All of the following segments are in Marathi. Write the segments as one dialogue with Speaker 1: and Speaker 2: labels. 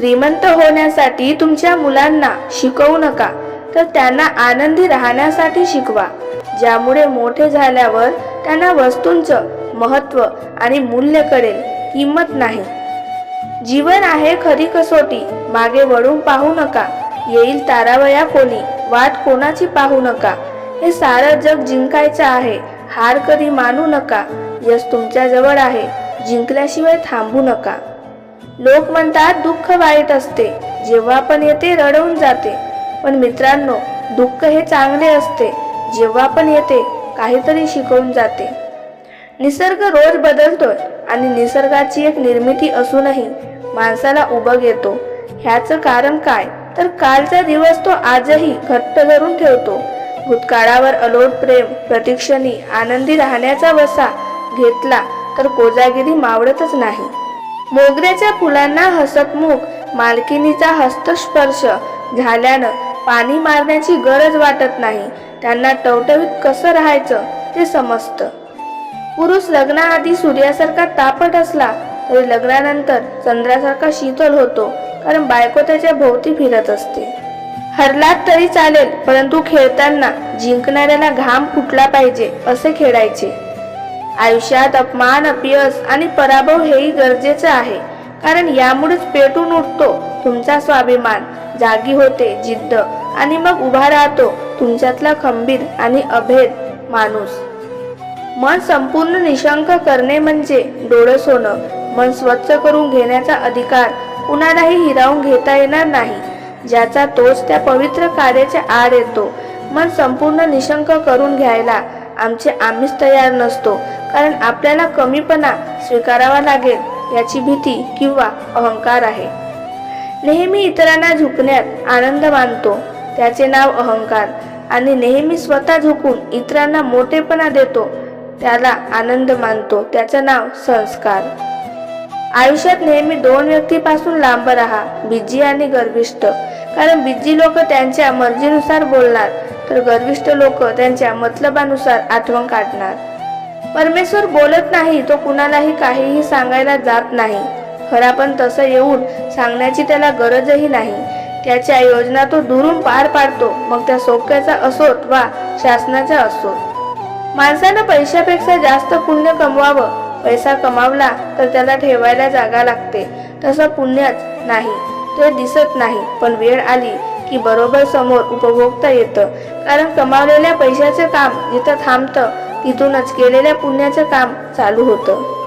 Speaker 1: श्रीमंत होण्यासाठी तुमच्या मुलांना शिकवू नका तर त्यांना आनंदी राहण्यासाठी शिकवा. ज्यामुळे मोठे झाल्यावर त्यांना वस्तूंचं महत्त्व आणि मूल्य कळेल किंमत नाही. जीवन आहे खरी कसोटी मागे वळून पाहू नका. येईल तारावया कोणी वाट कोणाची पाहू नका. हे सारं जग जिंकायचं आहे हार कधी मानू नका. यश तुमच्या जवळ आहे जिंकल्याशिवाय थांबू नका. लोक म्हणतात दुःख वाईट असते. जेव्हा पण येते रडवून जाते. पण मित्रांनो दुःख हे चांगले असते. जेव्हा पण येते काहीतरी शिकवून जाते. निसर्ग रोज बदलतोय आणि निसर्गाची एक निर्मिती असूनही माणसाला उभं येतो. ह्याचं कारण काय? तर कालचा दिवस तो आजही घट्ट धरून ठेवतो. भूतकाळावर अलोट प्रेम प्रतिक्षणी आनंदी राहण्याचा वसा घेतला तर कोजागिरी मावडतच नाही. मोगऱ्याच्या फुलांना हसतमुख मालकिनीचा हस्तस्पर्श झाल्यानं पाणी मारण्याची गरज वाटत नाही. त्यांना टवटवीत कसं राहायचं ते समजतं. पुरुष लग्नाआधी सूर्यासारखा तापट असला तरी लग्नानंतर चंद्रासारखा शीतल होतो कारण बायको त्याच्या भोवती फिरत असते. हरलात तरी चालेल परंतु खेळताना जिंकणाऱ्याला घाम फुटला पाहिजे असे खेळायचे. आयुष्यात अपमान अपयश आणि पराभव हेही गरजेचं आहे. कारण यामुळेच पेटून उठतो तुमचा स्वाभिमान. जागी होते जिद्द आणि मग उभा राहतो तुमच्यातला खंबीर आणि अभेद माणूस. मन संपूर्ण निशंक करणे म्हणजे डोळस होणं मन स्वच्छ करून घेण्याचा अधिकार कुणालाही हिरावून घेता येणार नाही. ज्याचा तोच त्या पवित्र कार्याच्या आड येतो. मन संपूर्ण निशंक करून घ्यायला आमचे आम्हीच तयार नसतो. कारण आपल्याला कमीपणा स्वीकारावा लागेल याची भीती किंवा अहंकार आहे. नेहमी इतरांना झुकण्यात आनंद मानतो. त्याचे नाव अहंकार. आणि नेहमी स्वतः झुकून इतरांना मोठेपणा देतो त्याला आनंद मानतो. त्याचं नाव संस्कार. आयुष्यात नेहमी दोन व्यक्तीपासून लांब राहा बिज्जी आणि गर्विष्ठ. कारण बिज्जी लोक त्यांच्या मर्जीनुसार बोलणार तर गर्विष्ठ लोक त्यांच्या मतलबानुसार आठवण काढणार. परमेश्वर बोलत नाही तो कुणालाही काहीही सांगायला जात नाही. खरा पण तसं येऊन सांगण्याची त्याला गरजही नाही. त्याच्या योजना तो दुरून पार पाडतो मग त्या सोक्याचा असोत वा शासनाचा असोत. माणसानं पैशापेक्षा जास्त पुण्य कमवावं. पैसा कमावला तर त्याला ठेवायला जागा लागते. तसं पुण्यच नाही ते दिसत नाही. पण वेळ आली की बरोबर समोर उपभोगता येतं. कारण कमावलेल्या पैशाचं काम जिथं थांबतं तिथूनच केलेल्या पुण्याचं काम चालू होतं.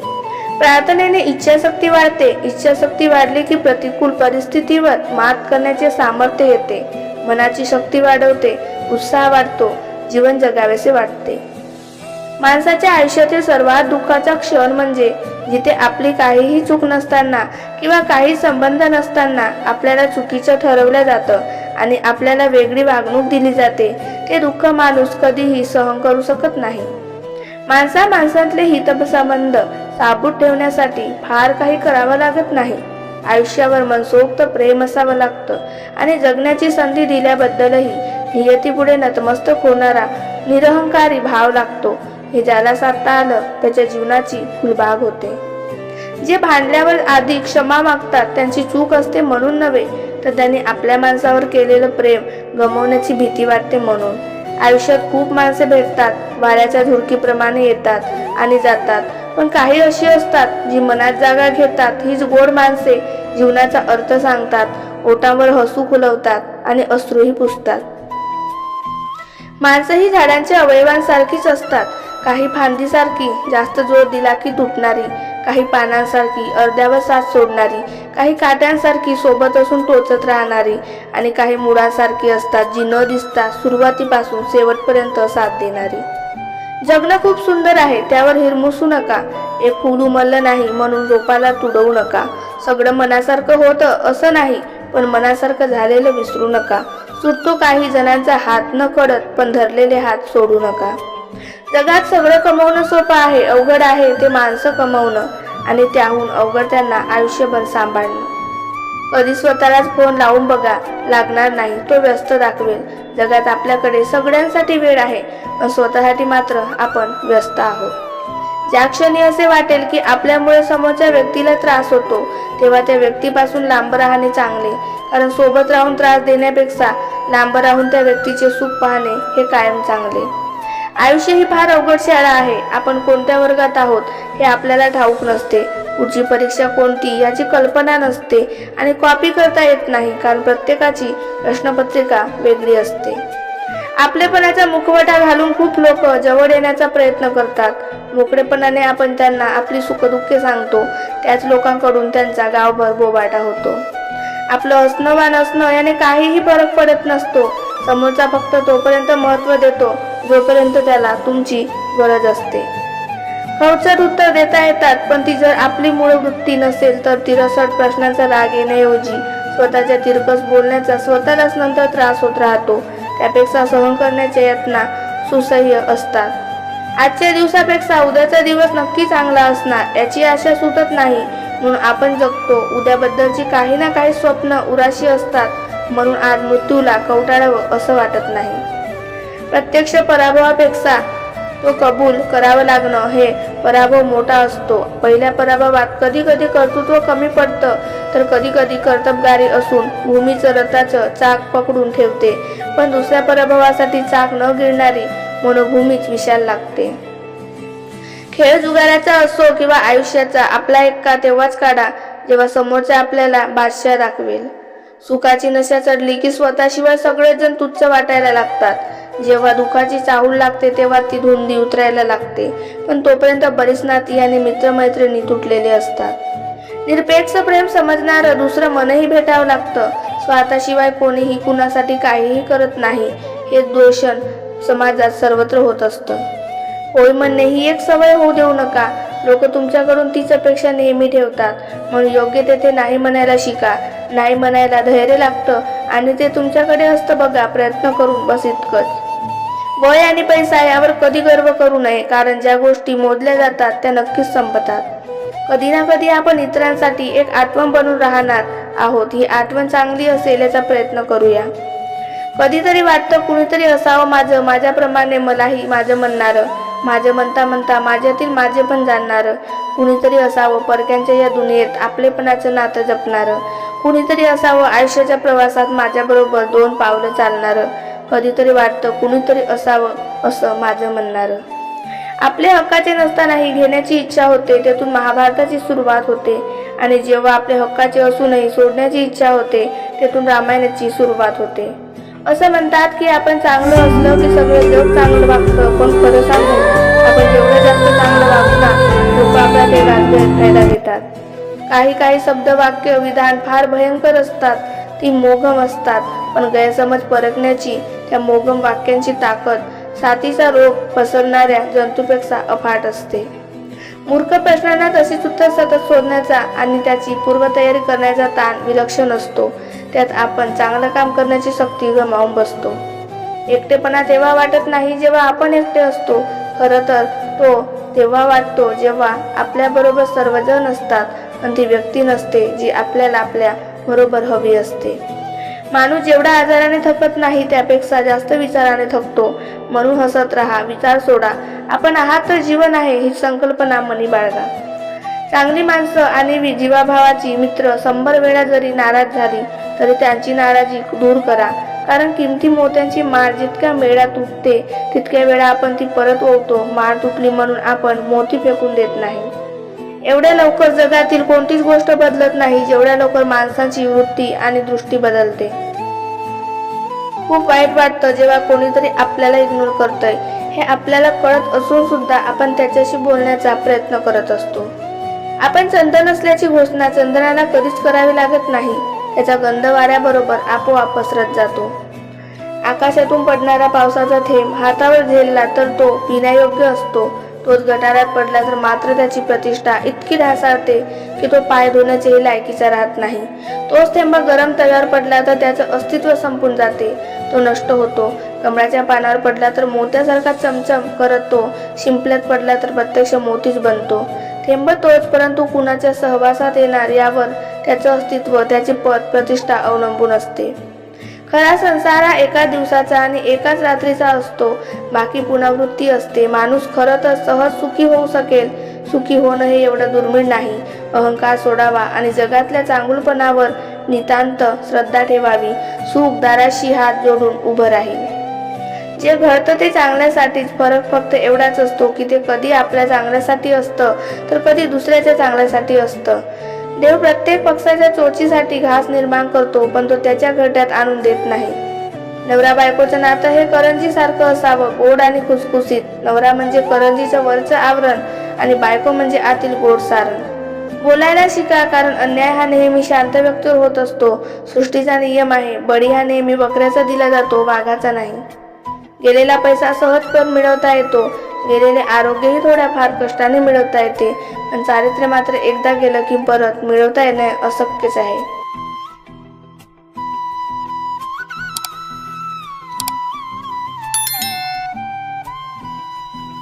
Speaker 1: प्रार्थनेने इच्छाशक्ती वाढते. इच्छाशक्ती वाढली की प्रतिकूल परिस्थितीवर मात करण्याचे सामर्थ्य येते. मनाची शक्ती वाढवते. उत्साह वाढतो. जीवन जगावेसे वाटते. माणसाच्या आयुष्यातील सर्वात दुःखाचा क्षण म्हणजे जिथे आपली काहीही चूक नसताना किंवा काही संबंध नसताना आपल्याला चुकीचं ठरवलं जातं आणि आपल्याला वेगळी वागणूक दिली जाते. ते दुःख माणूस कधीही सहन करू शकत नाही. माणसा माणसातले हितसंबंध साबूत ठेवण्यासाठी फार काही करावं लागत नाही. आयुष्यावर मनसोक्त प्रेम असावं लागतं आणि जगण्याची संधी दिल्याबद्दलही नियतीपुढे नतमस्तक होणारा निरहंकारी भाव लागतो. हे ज्याला साधता आलं त्याच्या जीवनाची फुलबाग होते. जे भांडल्यावर आधी क्षमा मागतात त्यांची चूक असते म्हणून नव्हे तर त्यांनी आपल्या माणसावर केलेलं प्रेम गमवण्याची भीती वाटते म्हणून. आयुष्यात खूप माणसे भेटतात वाऱ्याच्या झुरकीप्रमाणे येतात आणि जातात. पण काही अशी असतात जी मनात जागा घेतात हीच गोड माणसे जीवनाचा अर्थ सांगतात ओटांवर हसू फुलवतात आणि अश्रूही पुसतात. माणसं ही झाडांच्या अवयवांसारखीच असतात. काही फांदीसारखी जास्त जोर दिला की तुटणारी. काही पानांसारखी अर्ध्यावर साथ सोडणारी. काही काट्यांसारखी सोबत असून टोचत राहणारी आणि काही मुळासारखी असतात जी न दिसता सुरुवातीपासून शेवटपर्यंत साथ देणारी. जगणं खूप सुंदर आहे त्यावर हिरमुसू नका. एक फुल उमललं नाही म्हणून रोपाला तुडवू नका. सगळं मनासारखं होतं असं नाही पण मनासारखं झालेलं विसरू नका. सुटतो काही जणांचा हात न कडत पण धरलेले हात सोडू नका. जगात सगळं कमवणं सोपं आहे अवघड आहे ते माणसं कमवणं. आणि त्याहून अवघड त्यांना आयुष्यभर सांभाळणं कधी स्वतःलाच फोन लावून बघा लागणार नाही तो व्यस्त दाखवेल. जगात आपल्याकडे सगळ्यांसाठी वेळ आहे पण स्वतःसाठी मात्र आपण व्यस्त आहोत. ज्या क्षणी असे वाटेल की आपल्यामुळे समोरच्या व्यक्तीला त्रास होतो तेव्हा त्या व्यक्तीपासून लांब राहणे चांगले. कारण सोबत राहून त्रास देण्यापेक्षा लांब राहून त्या व्यक्तीचे सुख पाहणे हे कायम चांगले. आयुष्य ही फार अवघड शाळा आहे. आपण कोणत्या वर्गात आहोत हे आपल्याला ठाऊक नसते. पुढची परीक्षा कोणती याची कल्पना नसते आणि कॉपी करता येत नाही कारण प्रत्येकाची प्रश्नपत्रिका वेगळी असते. आपलेपणाचा मुखवटा घालून खूप लोक जवळ येण्याचा प्रयत्न करतात. मोकळेपणाने आपण त्यांना आपली सुखदुःखे सांगतो. त्याच लोकांकडून त्यांचा गावभर बोबाटा होतो. आपलं असणं वा नसणं याने काहीही फरक पडत नसतो. समोरचा फक्त तोपर्यंत महत्त्व देतो जोपर्यंत त्याला तुमची गरज असते. खवचट उत्तर देता येतात पण ती जर आपली मूळ वृत्ती नसेल तर तिरसट प्रश्नांचा राग येण्याऐवजी स्वतःच्या तिरकस बोलण्याचा स्वतःलाच नंतर त्रास होत राहतो. त्यापेक्षा सहन करण्याच्या यत्न सुसह्य असतात. आजच्या दिवसापेक्षा उद्याचा दिवस नक्की चांगला असणार याची आशा सुटत नाही. म्हणून आपण जगतो. उद्याबद्दलची काही ना काही स्वप्न उराशी असतात. म्हणून आज मृत्यूला कवटाळावं असं वाटत नाही. प्रत्यक्ष पराभवापेक्षा तो कबूल करावं लागणं हे पराभव मोठा असतो. पहिल्या पराभवात कधी कधी कर्तृत्व कमी पडतं तर कधी कधी कर्तबगारी असून भूमीचं रथाचं चाक पकडून ठेवते. पण दुसऱ्या पराभवासाठी चाक न गिळणारी मनोभूमीच विशाल लागते. खेळ जुगाराचा असो किंवा आयुष्याचा आपला एक का तेव्हाच काढा जेव्हा समोरचा आपल्याला बादशाह दाखवेल. सुखाची नशा चढली की स्वतःशिवाय सगळेजण तुच्छ वाटायला लागतात. जेव्हा दुखाची चाहूल लागते तेव्हा ती धुंदी उतरायला लागते. पण तोपर्यंत बरीच नाती आणि मित्रमैत्रिणी तुटलेले असतात. निरपेक्ष प्रेम समजणारं दुसरं मनही भेटावं लागतं. स्वतःशिवाय कोणीही कुणासाठी काहीही करत नाही हे दोषण समाजात सर्वत्र होत असतं. होय म्हणणे ही एक सवय होऊ देऊ नका. लोक तुमच्याकडून तीच अपेक्षा नेहमी ठेवतात. म्हणून योग्य तेथे नाही म्हणायला शिका. नाही म्हणायला धैर्य लागतं आणि ते तुमच्याकडे असतं बघा प्रयत्न करून बस इतकंच. वय आणि पैसा यावर कधी गर्व करू नये कारण ज्या गोष्टी मोजल्या जातात त्या नक्कीच संपतात. कधी ना कधी आपण इतरांसाठी एक आठवण बनून राहणार आहोत ही आठवण चांगली असेल याचा प्रयत्न करूया. कधीतरी वाटतं कुणीतरी असावं माझं माझ्याप्रमाणे मलाही माझं म्हणणारं माझं म्हणता म्हणता माझ्यातील माझे पण जाणणारं. कुणीतरी असावं परक्यांच्या या दुनियेत आपलेपणाचं नातं जपणारं. कुणीतरी असावं आयुष्याच्या प्रवासात माझ्याबरोबर दोन पावलं चालणारं. कधीतरी वाटतं कुणीतरी असावं असं माझं म्हणणारं. आपले हक्काचे नसतानाही घेण्याची इच्छा होते त्यातून महाभारताची सुरुवात होते. आणि जेव्हा आपले हक्काचे असूनही सोडण्याची इच्छा होते तेथून रामायणाची सुरुवात होते. असं म्हणतात की आपण चांगलं असलं की सगळं जग चांगलं वागतं. पण खरं सांगू आपण जेवढं जास्त चांगलं वागणार ना लोक आपल्या ते फायदा घेतात काही काही शब्द वाक्य विधान फार भयंकर असतात ती मोघम असतात. पण गैरसमज परखण्याची त्या मोगम वाक्यांची ताकद साथीचा रोग पसरणाऱ्या जंतूपेक्षा अफाट असते. मूर्ख प्रश्नांना तशीच उत्तर सतत शोधण्याचा आणि त्याची पूर्वतयारी करण्याचा ताण विलक्षण असतो. त्यात आपण चांगलं काम करण्याची शक्ती गमावून बसतो. एकटेपणा तेव्हा वाटत नाही जेव्हा आपण एकटे असतो. खरं तर तो तेव्हा वाटतो जेव्हा आपल्याबरोबर सर्वजण असतात पण ती व्यक्ती नसते जी आपल्याला आपल्या बरोबर हवी असते. माणूस जेवढा आजाराने थकत नाही त्यापेक्षा जास्त विचाराने थकतो. म्हणून हसत राहा विचार सोडा. आपण आहात तर जीवन आहे ही संकल्पना मनी बाळगा. चांगली माणसं आणि वि- जीवाभावाची मित्र शंभर वेळा जरी नाराज झाली तरी त्यांची नाराजी दूर करा. कारण किमती मोत्यांची माळ जितक्या वेळा तुटते तितक्या वेळा आपण ती परत ओवतो. माळ तुटली म्हणून आपण मोती फेकून देत नाही. एवढ्या लवकर जगातील कोणतीच गोष्ट बदलत नाही जेवढ्या लवकर माणसांची वृत्ती आणि दृष्टी बदलते. खूप वाईट वाटतं जेव्हा कोणीतरी आपल्याला इग्नोर करतोय. हे आपल्याला कळत असून सुद्धा आपण त्याच्याशी बोलण्याचा प्रयत्न करत असतो. आपण चंदन असल्याची घोषणा चंदनाला कधीच करावी लागत नाही. त्याचा गंध वाऱ्याबरोबर आपोआप पसरत जातो. आकाशातून पडणारा पावसाचा थेंब हातावर झेलला तर तो पिण्यायोग्य असतो. तोच गटारात पडला तर मात्र त्याची प्रतिष्ठा इतकी ढासाळते की तो पाय धुण्याच्याही लायकीचा राहत नाही. तोच थेंब गरम तव्यावर पडला तर त्याचं अस्तित्व संपून जाते. तो नष्ट होतो. कमळाच्या पानावर पडला तर मोत्यासारखा चमचम करत तो. शिंपल्यात पडला तर प्रत्यक्ष मोतीच बनतो. थेंब तोच परंतु कुणाच्या सहवासात येणार यावर त्याचं अस्तित्व त्याचे पद प्रतिष्ठा अवलंबून असते. खरा संसार हा एका दिवसाचा आणि एकाच रात्रीचा असतो. बाकी पुनरावृत्ती असते. माणूस खरं तर सहज सुखी होऊ शकेल. सुखी होणं हे एवढं दुर्मिळ नाही. अहंकार सोडावा आणि जगातल्या चांगुलपणावर नितांत श्रद्धा ठेवावी. सुख दाराशी हात जोडून उभं राहील. जे घडतं ते चांगल्यासाठीच. फरक फक्त एवढाच असतो की ते कधी आपल्या चांगल्यासाठी असतं तर कधी दुसऱ्याच्या चांगल्यासाठी असतं. देव प्रत्येक पक्षाच्या चोचीसाठी घास निर्माण करतो पण तो त्याच्या घरट्यात आणून देत नाही. नवरा बायकोचं नातं हे करंजी सारखं असावं गोड आणि खुसखुसीत नवरा म्हणजे करंजीचं वरचं आवरण आणि बायको म्हणजे आतील गोड सारण. बोलायला शिका कारण अन्याय हा नेहमी शांत व्यक्तीवर होत असतो. सृष्टीचा नियम आहे बळी हा नेहमी बकऱ्याचा दिला जातो वाघाचा नाही. गेलेला पैसा सहज पण मिळवता येतो गेलेले आरोग्यही थोड्याफार कष्टाने मिळवता येते. पण चारित्र्य मात्र एकदा गेलं की परत मिळवता येणं अशक्यच आहे.